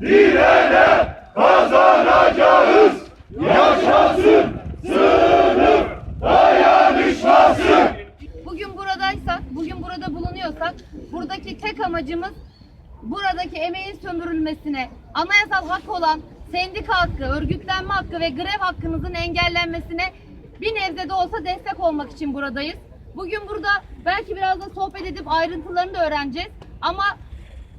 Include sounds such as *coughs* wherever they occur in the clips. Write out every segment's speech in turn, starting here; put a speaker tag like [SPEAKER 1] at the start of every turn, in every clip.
[SPEAKER 1] direne kazanacağız. Yaşasın sınıf dayanışması.
[SPEAKER 2] Bugün buradaysak, bugün burada bulunuyorsak buradaki tek amacımız buradaki emeğin sömürülmesine, anayasal hak olan sendika hakkı, örgütlenme hakkı ve grev hakkımızın engellenmesine bir nebze de olsa destek olmak için buradayız. Bugün burada belki biraz da sohbet edip ayrıntılarını da öğreneceğiz. Ama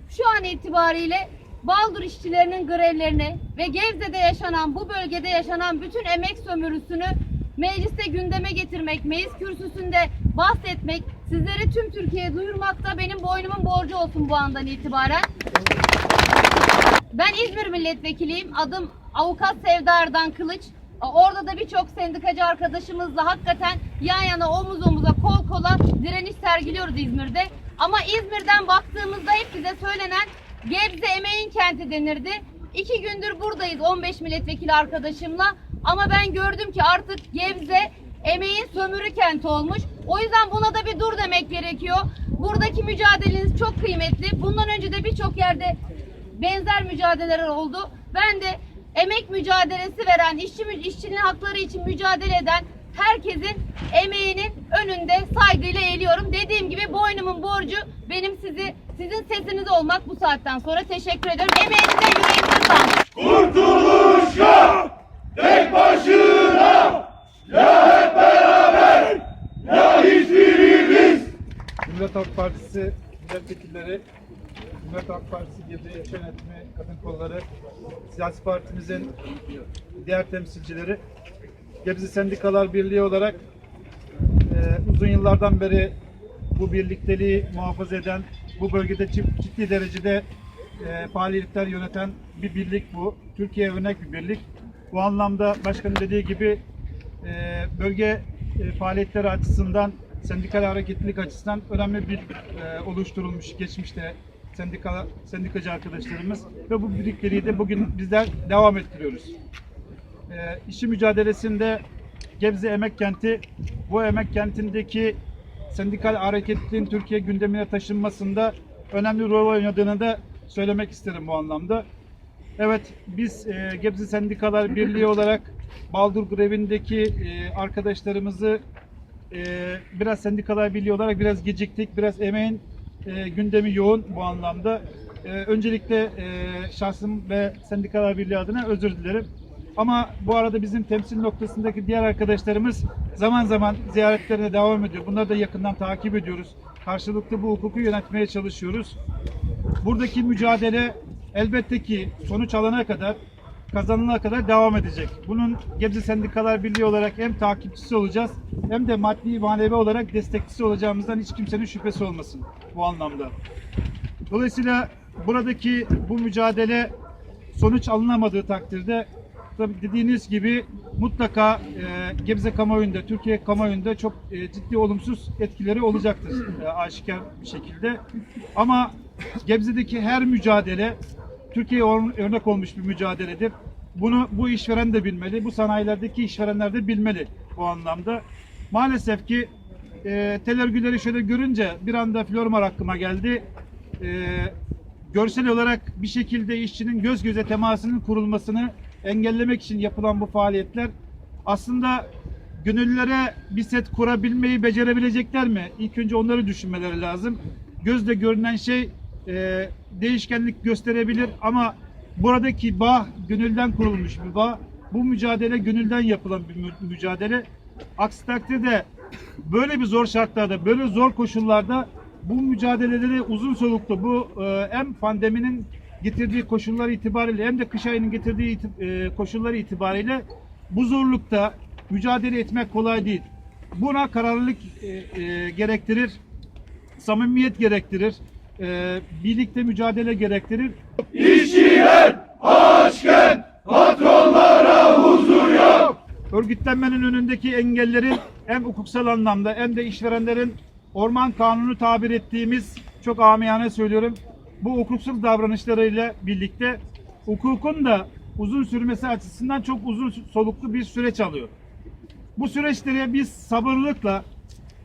[SPEAKER 2] şu an itibariyle Baldur işçilerinin grevlerini ve Gebze'de yaşanan, bu bölgede yaşanan bütün emek sömürüsünü mecliste gündeme getirmek, meclis kürsüsünde bahsetmek, sizleri tüm Türkiye'ye duyurmak da benim boynumun borcu olsun bu andan itibaren. Ben İzmir milletvekiliyim. Adım Avukat Sevda Erdan Kılıç. Orada da birçok sendikacı arkadaşımızla hakikaten yan yana omuz omuza kol kola direniş sergiliyoruz İzmir'de. Ama İzmir'den baktığımızda hep bize söylenen Gebze emeğin kenti denirdi. İki gündür buradayız 15 milletvekili arkadaşımla. Ama ben gördüm ki artık Gebze emeğin sömürü kenti olmuş. O yüzden buna da bir dur demek gerekiyor. Buradaki mücadeleniz çok kıymetli. Bundan önce de birçok yerde benzer mücadeleler oldu. Ben de emek mücadelesi veren, işçi, işçinin hakları için mücadele eden herkesin emeğinin önünde saygıyla. Boynumun borcu benim sizi sizin sesiniz olmak bu saatten sonra teşekkür ediyorum. Emeğinize yüreğinize sağlık.
[SPEAKER 1] Kurtuluş yok tek başına ya hep beraber ya hiçbirimiz.
[SPEAKER 3] Cumhuriyet Halk Partisi milletvekilleri, Cumhuriyet Halk Partisi Gebze İlçe Yönetimi Kadın Kolları, siyasi partimizin diğer temsilcileri, Gebze Sendikalar Birliği olarak e, uzun yıllardan beri bu birlikteliği muhafaza eden, bu bölgede ciddi derecede e, faaliyetler yöneten bir birlik bu. Türkiye örnek bir birlik. Bu anlamda başkanın dediği gibi e, bölge e, faaliyetleri açısından, sendikal hareketlilik açısından önemli bir e, oluşturulmuş geçmişte sendika, sendikacı arkadaşlarımız ve bu birlikteliği de bugün bizler devam ettiriyoruz. E, işçi mücadelesinde Gebze Emek Kenti, bu emek kentindeki sendikal hareketliliğin Türkiye gündemine taşınmasında önemli rol oynadığını da söylemek isterim bu anlamda. Evet, biz e, Gebze Sendikalar Birliği olarak Baldur grevindeki e, arkadaşlarımızı e, biraz Sendikalar Birliği olarak biraz geciktik, biraz emeğin e, gündemi yoğun bu anlamda. E, öncelikle e, şahsım ve Sendikalar Birliği adına özür dilerim. Ama bu arada bizim temsil noktasındaki diğer arkadaşlarımız zaman zaman ziyaretlerine devam ediyor. Bunları da yakından takip ediyoruz. Karşılıklı bu hukuku yönetmeye çalışıyoruz. Buradaki mücadele elbette ki sonuç alana kadar, kazanılana kadar devam edecek. Bunun Gebze Sendikalar Birliği olarak hem takipçisi olacağız hem de maddi manevi olarak destekçisi olacağımızdan hiç kimsenin şüphesi olmasın bu anlamda. Dolayısıyla buradaki bu mücadele sonuç alınamadığı takdirde dediğiniz gibi mutlaka e, Gebze kamuoyunda, Türkiye kamuoyunda çok e, ciddi olumsuz etkileri olacaktır e, aşikar bir şekilde. Ama Gebze'deki her mücadele Türkiye'ye örnek olmuş bir mücadeledir. Bunu bu işveren de bilmeli, bu sanayilerdeki işverenler de bilmeli bu anlamda. Maalesef ki e, tel şöyle görünce bir anda Flormar aklıma geldi. E, görsel olarak bir şekilde işçinin göz göze temasının kurulmasını engellemek için yapılan bu faaliyetler aslında gönüllülere bir set kurabilmeyi becerebilecekler mi? İlk önce onları düşünmeleri lazım. Gözle görünen şey e, değişkenlik gösterebilir ama buradaki bağ gönülden kurulmuş bir bağ. Bu mücadele gönülden yapılan bir mü- mücadele. Aksi takdirde böyle bir zor şartlarda, böyle zor koşullarda bu mücadeleleri uzun soluklu bu e, hem pandeminin getirdiği koşullar itibariyle hem de kış ayının getirdiği e, koşulları itibariyle bu zorlukta mücadele etmek kolay değil. Buna kararlılık e, e, gerektirir, samimiyet gerektirir, e, birlikte mücadele gerektirir.
[SPEAKER 1] İşçiler açken patronlara huzur yok.
[SPEAKER 3] örgütlenmenin önündeki engellerin hem hukuksal anlamda hem de işverenlerin orman kanunu tabir ettiğimiz çok amiyane söylüyorum. Bu hukuksal davranışlarıyla birlikte hukukun da uzun sürmesi açısından çok uzun soluklu bir süreç alıyor. Bu süreçleri biz sabırlılıkla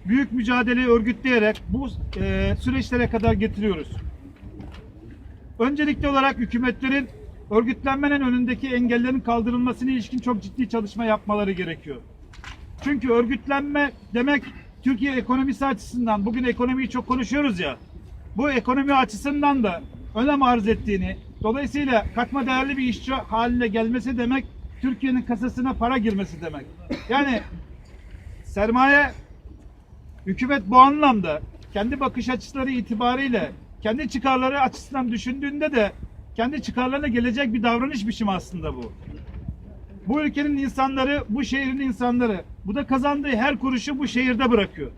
[SPEAKER 3] büyük mücadeleyi örgütleyerek bu e, süreçlere kadar getiriyoruz. Öncelikli olarak hükümetlerin örgütlenmenin önündeki engellerin kaldırılmasına ilişkin çok ciddi çalışma yapmaları gerekiyor. Çünkü örgütlenme demek Türkiye ekonomisi açısından bugün ekonomiyi çok konuşuyoruz ya. Bu ekonomi açısından da önem arz ettiğini, dolayısıyla katma değerli bir işçi haline gelmesi demek Türkiye'nin kasasına para girmesi demek. Yani sermaye hükümet bu anlamda kendi bakış açıları itibariyle kendi çıkarları açısından düşündüğünde de kendi çıkarlarına gelecek bir davranış biçimi aslında bu. Bu ülkenin insanları, bu şehrin insanları, bu da kazandığı her kuruşu bu şehirde bırakıyor.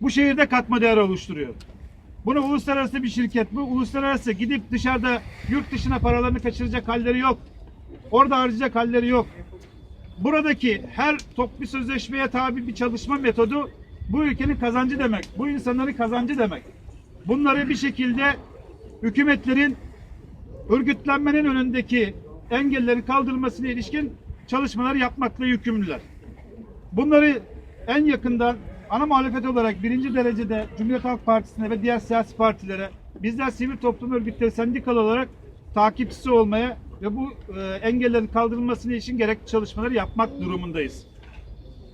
[SPEAKER 3] Bu şehirde katma değer oluşturuyor. Bunu uluslararası bir şirket, bu uluslararası gidip dışarıda yurt dışına paralarını kaçıracak halleri yok. Orada harcayacak halleri yok. Buradaki her toplu sözleşmeye tabi bir çalışma metodu bu ülkenin kazancı demek. Bu insanların kazancı demek. Bunları bir şekilde hükümetlerin örgütlenmenin önündeki engellerin kaldırılmasına ilişkin çalışmalar yapmakla yükümlüler. Bunları en yakından ana muhalefet olarak birinci derecede Cumhuriyet Halk Partisi'ne ve diğer siyasi partilere bizler sivil toplum örgütleri sendikal olarak takipçisi olmaya ve bu e, engellerin kaldırılmasına ilişkin gerekli çalışmaları yapmak durumundayız.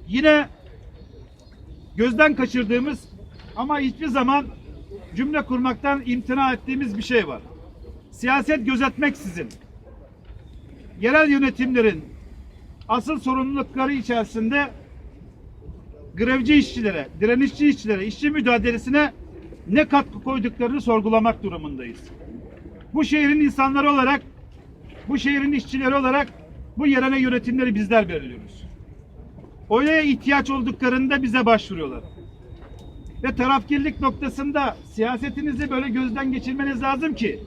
[SPEAKER 3] Yine gözden kaçırdığımız ama hiçbir zaman cümle kurmaktan imtina ettiğimiz bir şey var. Siyaset gözetmeksizin yerel yönetimlerin asıl sorumlulukları içerisinde grevci işçilere, direnişçi işçilere, işçi mücadelesine ne katkı koyduklarını sorgulamak durumundayız. Bu şehrin insanları olarak, bu şehrin işçileri olarak bu yerel yönetimleri bizler belirliyoruz. Oya ihtiyaç olduklarında bize başvuruyorlar. Ve tarafkirlik noktasında siyasetinizi böyle gözden geçirmeniz lazım ki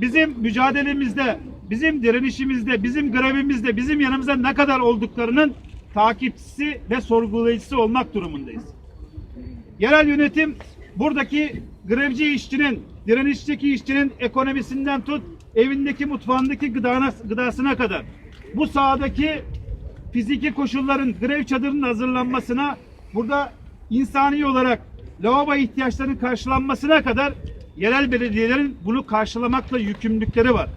[SPEAKER 3] bizim mücadelemizde, bizim direnişimizde, bizim grevimizde, bizim yanımızda ne kadar olduklarının takipçisi ve sorgulayıcısı olmak durumundayız. Yerel yönetim buradaki grevci işçinin, direnişteki işçinin ekonomisinden tut, evindeki mutfağındaki gıdana, gıdasına kadar bu sahadaki fiziki koşulların grev çadırının hazırlanmasına, burada insani olarak lavabo ihtiyaçlarının karşılanmasına kadar yerel belediyelerin bunu karşılamakla yükümlülükleri var.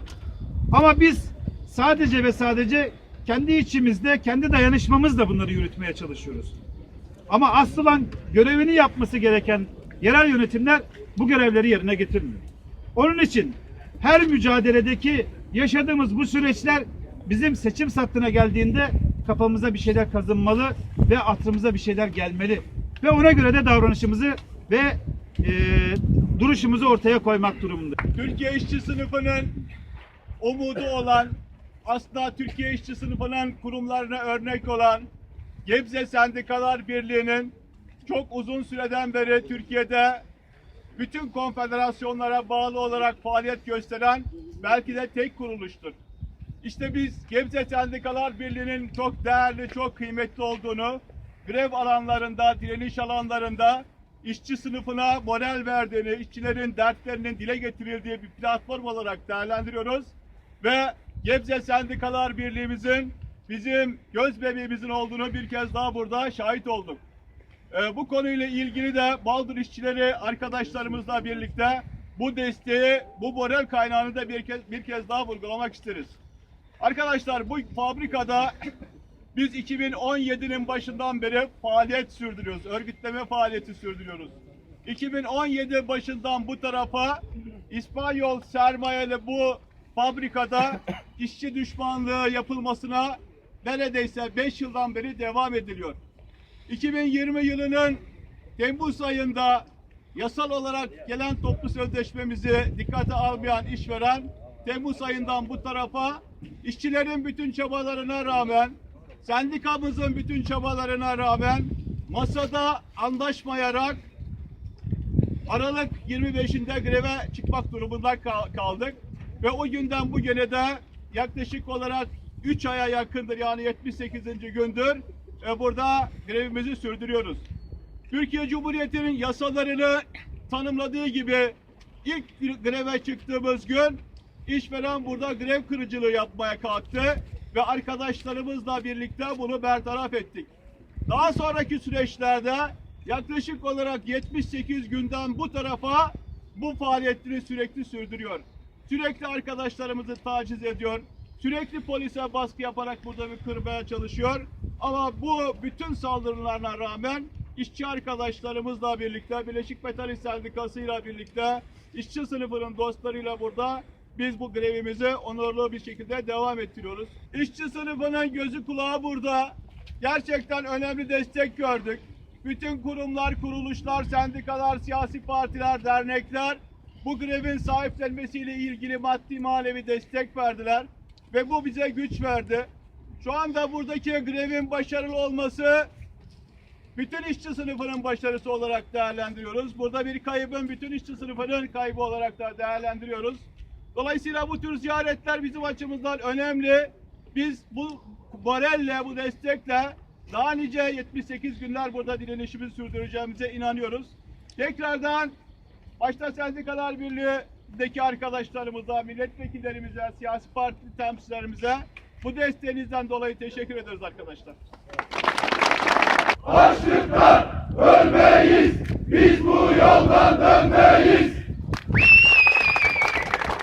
[SPEAKER 3] Ama biz sadece ve sadece kendi içimizde, kendi dayanışmamızla bunları yürütmeye çalışıyoruz. Ama asıl olan görevini yapması gereken yerel yönetimler bu görevleri yerine getirmiyor. Onun için her mücadeledeki yaşadığımız bu süreçler bizim seçim sattığına geldiğinde kafamıza bir şeyler kazınmalı ve aklımıza bir şeyler gelmeli. Ve ona göre de davranışımızı ve e, duruşumuzu ortaya koymak durumunda.
[SPEAKER 1] Türkiye işçi sınıfının umudu olan, aslında Türkiye işçi sınıfının kurumlarına örnek olan Gebze Sendikalar Birliği'nin çok uzun süreden beri Türkiye'de bütün konfederasyonlara bağlı olarak faaliyet gösteren belki de tek kuruluştur. İşte biz Gebze Sendikalar Birliği'nin çok değerli, çok kıymetli olduğunu grev alanlarında, direniş alanlarında işçi sınıfına model verdiğini, işçilerin dertlerinin dile getirildiği bir platform olarak değerlendiriyoruz. Ve Gebze Sendikalar Birliği'mizin bizim göz bebeğimizin olduğunu bir kez daha burada şahit olduk. Ee, bu konuyla ilgili de Baldır işçileri arkadaşlarımızla birlikte bu desteği, bu moral kaynağını da bir kez, bir kez daha vurgulamak isteriz. Arkadaşlar bu fabrikada biz 2017'nin başından beri faaliyet sürdürüyoruz. Örgütleme faaliyeti sürdürüyoruz. 2017 başından bu tarafa İspanyol sermayeli bu fabrikada *coughs* işçi düşmanlığı yapılmasına neredeyse 5 yıldan beri devam ediliyor. 2020 yılının Temmuz ayında yasal olarak gelen toplu sözleşmemizi dikkate almayan işveren Temmuz ayından bu tarafa işçilerin bütün çabalarına rağmen sendikamızın bütün çabalarına rağmen masada anlaşmayarak Aralık 25'inde greve çıkmak durumunda ka- kaldık. Ve o günden bugüne de yaklaşık olarak 3 aya yakındır yani 78. gündür e, burada grevimizi sürdürüyoruz. Türkiye Cumhuriyeti'nin yasalarını tanımladığı gibi ilk greve çıktığımız gün işveren burada grev kırıcılığı yapmaya kalktı ve arkadaşlarımızla birlikte bunu bertaraf ettik. Daha sonraki süreçlerde yaklaşık olarak 78 günden bu tarafa bu faaliyetini sürekli sürdürüyor. Sürekli arkadaşlarımızı taciz ediyor. Sürekli polise baskı yaparak burada bir kırmaya çalışıyor. Ama bu bütün saldırılarına rağmen işçi arkadaşlarımızla birlikte, Birleşik Metal Sendikası ile birlikte, işçi sınıfının dostlarıyla burada biz bu grevimizi onurlu bir şekilde devam ettiriyoruz. İşçi sınıfının gözü kulağı burada. Gerçekten önemli destek gördük. Bütün kurumlar, kuruluşlar, sendikalar, siyasi partiler, dernekler bu grevin sahiplenmesiyle ilgili maddi manevi destek verdiler. Ve bu bize güç verdi. Şu anda buradaki grevin başarılı olması bütün işçi sınıfının başarısı olarak değerlendiriyoruz. Burada bir kaybın bütün işçi sınıfının kaybı olarak da değerlendiriyoruz. Dolayısıyla bu tür ziyaretler bizim açımızdan önemli. Biz bu barelle, bu destekle daha nice 78 günler burada direnişimizi sürdüreceğimize inanıyoruz. Tekrardan Başta Sendikalar Birliği'deki arkadaşlarımıza, milletvekillerimize, siyasi parti temsilcilerimize bu desteğinizden dolayı teşekkür ederiz arkadaşlar. Açlıktan ölmeyiz, biz bu yoldan dönmeyiz.